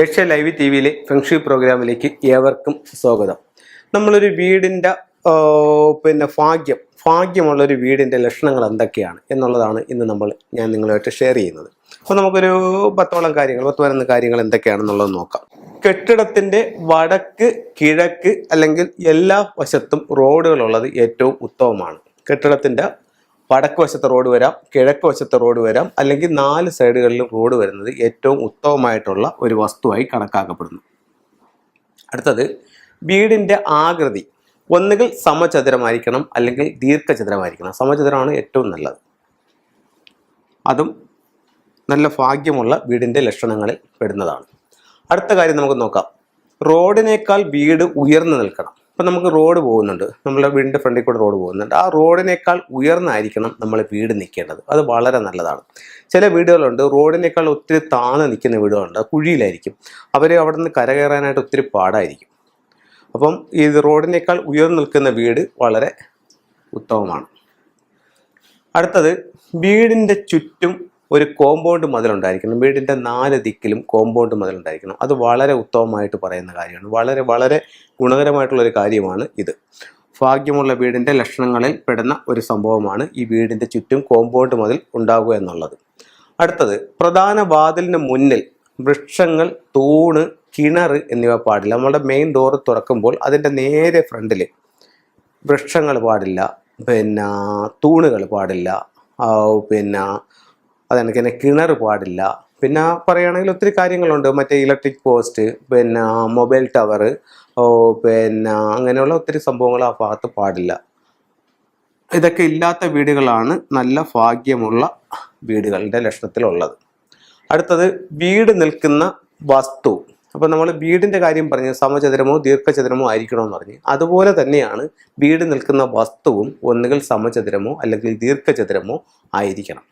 Asia live T വിയിലെ feng shui പ്രോഗ്രാമിലേക്ക് ഏവർക്കും സ്വാഗതം. നമ്മളൊരു വീടിന്റെ പിന്നെ ഭാഗ്യം ഭാഗ്യമുള്ളൊരു വീടിന്റെ ലക്ഷണങ്ങൾ എന്തൊക്കെയാണ് എന്നുള്ളതാണ് ഇന്ന് നമ്മൾ ഞാൻ നിങ്ങളുമായിട്ട് ഷെയർ ചെയ്യുന്നത്. അപ്പോൾ നമുക്കൊരു പത്തോളം കാര്യങ്ങൾ പത്ത് പതിനൊന്ന് കാര്യങ്ങൾ എന്തൊക്കെയാണെന്നുള്ളത് നോക്കാം. കെട്ടിടത്തിന്റെ വടക്ക് കിഴക്ക് അല്ലെങ്കിൽ എല്ലാ വശത്തും റോഡുകളുള്ളത് ഏറ്റവും ഉത്തമമാണ്. കെട്ടിടത്തിന്റെ വടക്ക് വശത്തെ റോഡ് വരാം കിഴക്ക് വശത്തെ റോഡ് വരാം അല്ലെങ്കിൽ നാല് സൈഡുകളിലും റോഡ് വരുന്നത് ഏറ്റവും ഉത്തമമായിട്ടുള്ള ഒരു വസ്തുവായി കണക്കാക്കപ്പെടുന്നു. അടുത്തത് വീടിന്റെ ആകൃതി. ഒന്നുകിൽ സമചതുരമായിരിക്കണം അല്ലെങ്കിൽ ദീർഘചതുരമായിരിക്കണം. സമചതുരമാണ് ഏറ്റവും നല്ലത്. അതും നല്ല ഭാഗ്യമുള്ള വീടിന്റെ ലക്ഷണങ്ങളിൽ പെടുന്നതാണ്. അടുത്ത കാര്യം നമുക്ക് നോക്കാം. റോഡിനേക്കാൾ വീട് ഉയർന്നു നിൽക്കണം. ഇപ്പം നമുക്ക് റോഡ് പോകുന്നുണ്ട്. നമ്മുടെ വീടിന്റെ ഫ്രണ്ടിൽ കൂടെ റോഡ് പോകുന്നുണ്ട്. ആ റോഡിനേക്കാൾ ഉയർന്നായിരിക്കണം നമ്മൾ വീട് നിൽക്കേണ്ടത്. അത് വളരെ നല്ലതാണ്. ചില വീടുകളുണ്ട് റോഡിനേക്കാൾ ഒത്തിരി താഴ്ന്ന് നിൽക്കുന്ന വീടുകളുണ്ട്. കുഴിയിലായിരിക്കും. അവർ അവിടെ നിന്ന് കരകയറാനായിട്ട് ഒത്തിരി പാടായിരിക്കും. അപ്പം ഈ റോഡിനേക്കാൾ ഉയർന്നു നിൽക്കുന്ന വീട് വളരെ ഉത്തമമാണ്. അടുത്തത് വീടിന്റെ ചുറ്റും ഒരു കോമ്പൗണ്ട് മതിലുണ്ടായിരിക്കണം. വീടിന്റെ നാല് ദിക്കിലും കോമ്പൗണ്ട് മതിലുണ്ടായിരിക്കണം. അത് വളരെ ഉത്തമമായിട്ട് പറയുന്ന കാര്യമാണ്. വളരെ വളരെ ഗുണകരമായിട്ടുള്ളൊരു കാര്യമാണ് ഇത്. ഭാഗ്യമുള്ള വീടിന്റെ ലക്ഷണങ്ങളിൽ പെടുന്ന ഒരു സംഭവമാണ് ഈ വീടിന്റെ ചുറ്റും കോമ്പൗണ്ട് മതിൽ ഉണ്ടാകുക എന്നുള്ളത്. അടുത്തത് പ്രധാന വാതിലിന് മുന്നിൽ വൃക്ഷങ്ങൾ തൂണ് കിണർ എന്നിവ പാടില്ല. നമ്മുടെ മെയിൻ ഡോർ തുറക്കുമ്പോൾ അതിന്റെ നേരെ ഫ്രണ്ടിൽ വൃക്ഷങ്ങൾ പാടില്ല. പിന്നെ തൂണുകൾ പാടില്ല. പിന്നെ അതെനിക്ക് കിണർ പാടില്ല. പിന്നെ പറയുകയാണെങ്കിൽ ഒത്തിരി കാര്യങ്ങളുണ്ട്. മറ്റേ ഇലക്ട്രിക് പോസ്റ്റ് പിന്നെ മൊബൈൽ ടവർ പിന്നെ അങ്ങനെയുള്ള ഒത്തിരി സംഭവങ്ങൾ ആ ഭാഗത്ത് പാടില്ല. ഇതൊക്കെ ഇല്ലാത്ത വീടുകളാണ് നല്ല ഭാഗ്യമുള്ള വീടുകളുടെ ലക്ഷണത്തിലുള്ളത്. അടുത്തത് വീട് നിൽക്കുന്ന വസ്തു. അപ്പോൾ നമ്മൾ വീടിന്റെ കാര്യം പറഞ്ഞ് സമചതുരമോ ദീർഘചതുരമോ ആയിരിക്കണമെന്ന് പറഞ്ഞ് അതുപോലെ തന്നെയാണ് വീട് നിൽക്കുന്ന വസ്തുവും ഒന്നുകിൽ സമചതുരമോ അല്ലെങ്കിൽ ദീർഘചതുരമോ ആയിരിക്കണം.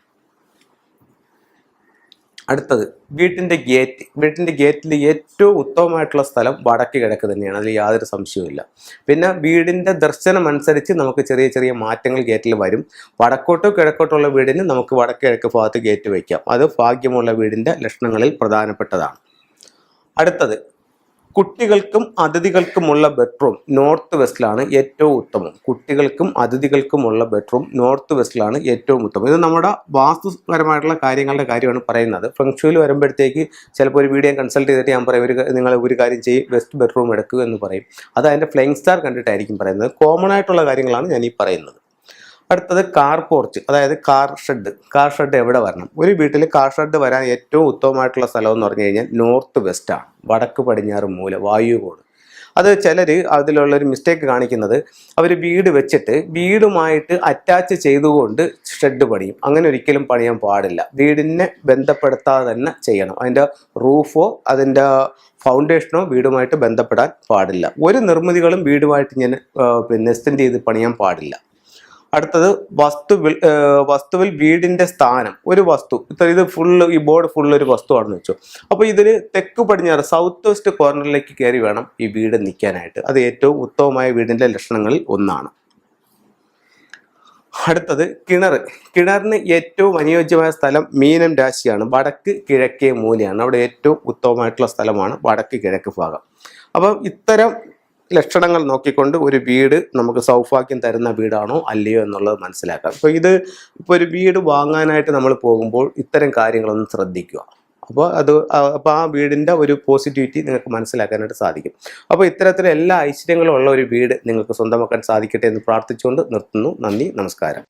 അടുത്തത്. വീട്ടിന്റെ ഗേറ്റ് വീട്ടിന്റെ ഗേറ്റിൽ ഏറ്റവും ഉത്തമമായിട്ടുള്ള സ്ഥലം വടക്ക് കിഴക്ക് തന്നെയാണ്. അതിൽ യാതൊരു സംശയവുമില്ല. പിന്നെ വീടിന്റെ ദർശനം അനുസരിച്ച് നമുക്ക് ചെറിയ ചെറിയ മാറ്റങ്ങൾ ഗേറ്റിൽ വരും. വടക്കോട്ടോ കിഴക്കോട്ടോ ഉള്ള വീടിന് നമുക്ക് വടക്ക് കിഴക്ക് ഭാഗത്ത് ഗേറ്റ് വയ്ക്കാം അത് ഭാഗ്യമുള്ള വീടിന്റെ ലക്ഷണങ്ങളിൽ പ്രധാനപ്പെട്ടതാണ്. അടുത്തത്. കുട്ടികൾക്കും അതിഥികൾക്കുമുള്ള ബെഡ്റൂം നോർത്ത് വെസ്റ്റിലാണ് ഏറ്റവും ഉത്തമം. കുട്ടികൾക്കും അതിഥികൾക്കുമുള്ള ബെഡ്റൂം നോർത്ത് വെസ്റ്റിലാണ് ഏറ്റവും ഉത്തമം. ഇത് നമ്മുടെ വാസ്തുപരമായിട്ടുള്ള കാര്യങ്ങളുടെ കാര്യമാണ് പറയുന്നത്. ഫംഗ്ഷനിൽ വരുമ്പോഴത്തേക്ക് ചിലപ്പോൾ ഒരു വീഡിയോ കൺസൾട്ട് ചെയ്തിട്ട് ഞാൻ പറയും ഒരു നിങ്ങൾ ഒരു കാര്യം ചെയ്യും വെസ്റ്റ് ബെഡ്റൂം എടുക്കുക എന്ന് പറയും. അത് അതിന്റെ ഫ്ലെയിങ് സ്റ്റാർ കണ്ടിട്ടായിരിക്കും പറയുന്നത്. കോമൺ ആയിട്ടുള്ള കാര്യങ്ങളാണ് ഞാൻ ഈ പറയുന്നത്. അടുത്തത് കാർ പോർച്ച് അതായത് കാർ ഷെഡ് കാർ ഷെഡ് എവിടെ വരണം? ഒരു വീട്ടിൽ കാർ ഷെഡ് വരാൻ ഏറ്റവും ഉത്തമമായിട്ടുള്ള സ്ഥലം എന്ന് പറഞ്ഞു കഴിഞ്ഞാൽ നോർത്ത് വെസ്റ്റാണ് വടക്ക് പടിഞ്ഞാറ് മൂല വായുകോട്. അത് ചിലർ അതിലുള്ളൊരു മിസ്റ്റേക്ക് കാണിക്കുന്നത് അവർ വീട് വെച്ചിട്ട് വീടുമായിട്ട് അറ്റാച്ച് ചെയ്തുകൊണ്ട് ഷെഡ് പണിയും. അങ്ങനെ ഒരിക്കലും പണിയാൻ പാടില്ല. വീടിനെ ബന്ധപ്പെടുത്താതെ തന്നെ ചെയ്യണം. അതിന്റെ റൂഫോ അതിന്റെ ഫൗണ്ടേഷനോ വീടുമായിട്ട് ബന്ധപ്പെടാൻ പാടില്ല. ഒരു നിർമ്മിതികളും വീടുമായിട്ട് ഇങ്ങനെ പിന്നെ എക്സ്റ്റെൻഡ് ചെയ്ത് പണിയാൻ പാടില്ല. അടുത്തത് വസ്തു വസ്തുവിൽ വീടിന്റെ സ്ഥാനം. ഒരു വസ്തു. ഇത് ഫുള്ള് ഈ ബോർഡ് ഫുള്ള് ഒരു വസ്തുവാണെന്ന് വെച്ചു. അപ്പോൾ ഇതിൽ തെക്ക് പടിഞ്ഞാറ് സൗത്ത് വെസ്റ്റ് കോർണറിലേക്ക് കയറി വേണം ഈ വീട് നിൽക്കാനായിട്ട്. അത് ഏറ്റവും ഉത്തമമായ വീടിന്റെ ലക്ഷണങ്ങളിൽ ഒന്നാണ്. അടുത്തത് കിണർ. കിണറിന് ഏറ്റവും അനുയോജ്യമായ സ്ഥലം മീനം രാശിയാണ്. വടക്ക് കിഴക്കേ മൂലയാണ്. അവിടെ ഏറ്റവും ഉത്തമമായിട്ടുള്ള സ്ഥലമാണ് വടക്ക് കിഴക്ക് ഭാഗം. അപ്പം ഇത്തരം ലക്ഷണങ്ങൾ നോക്കിക്കൊണ്ട് ഒരു വീട് നമുക്ക് സൗഭാഗ്യം തരുന്ന വീടാണോ അല്ലയോ എന്നുള്ളത് മനസ്സിലാക്കാം. അപ്പോൾ ഇത് ഇപ്പോൾ ഒരു വീട് വാങ്ങാനായിട്ട് നമ്മൾ പോകുമ്പോൾ ഇത്തരം കാര്യങ്ങളൊന്ന് ശ്രദ്ധിക്കുക. അപ്പോൾ അത് അപ്പോൾ ആ വീടിന്റെ ഒരു പോസിറ്റിവിറ്റി നിങ്ങൾക്ക് മനസ്സിലാക്കാനായിട്ട് സാധിക്കും. അപ്പോൾ ഇത്തരത്തിൽ എല്ലാ ഐശ്വര്യങ്ങളും ഉള്ള ഒരു വീട് നിങ്ങൾക്ക് സ്വന്തമാക്കാൻ സാധിക്കട്ടെ എന്ന് പ്രാർത്ഥിച്ചുകൊണ്ട് നിർത്തുന്നു. നന്ദി നമസ്കാരം.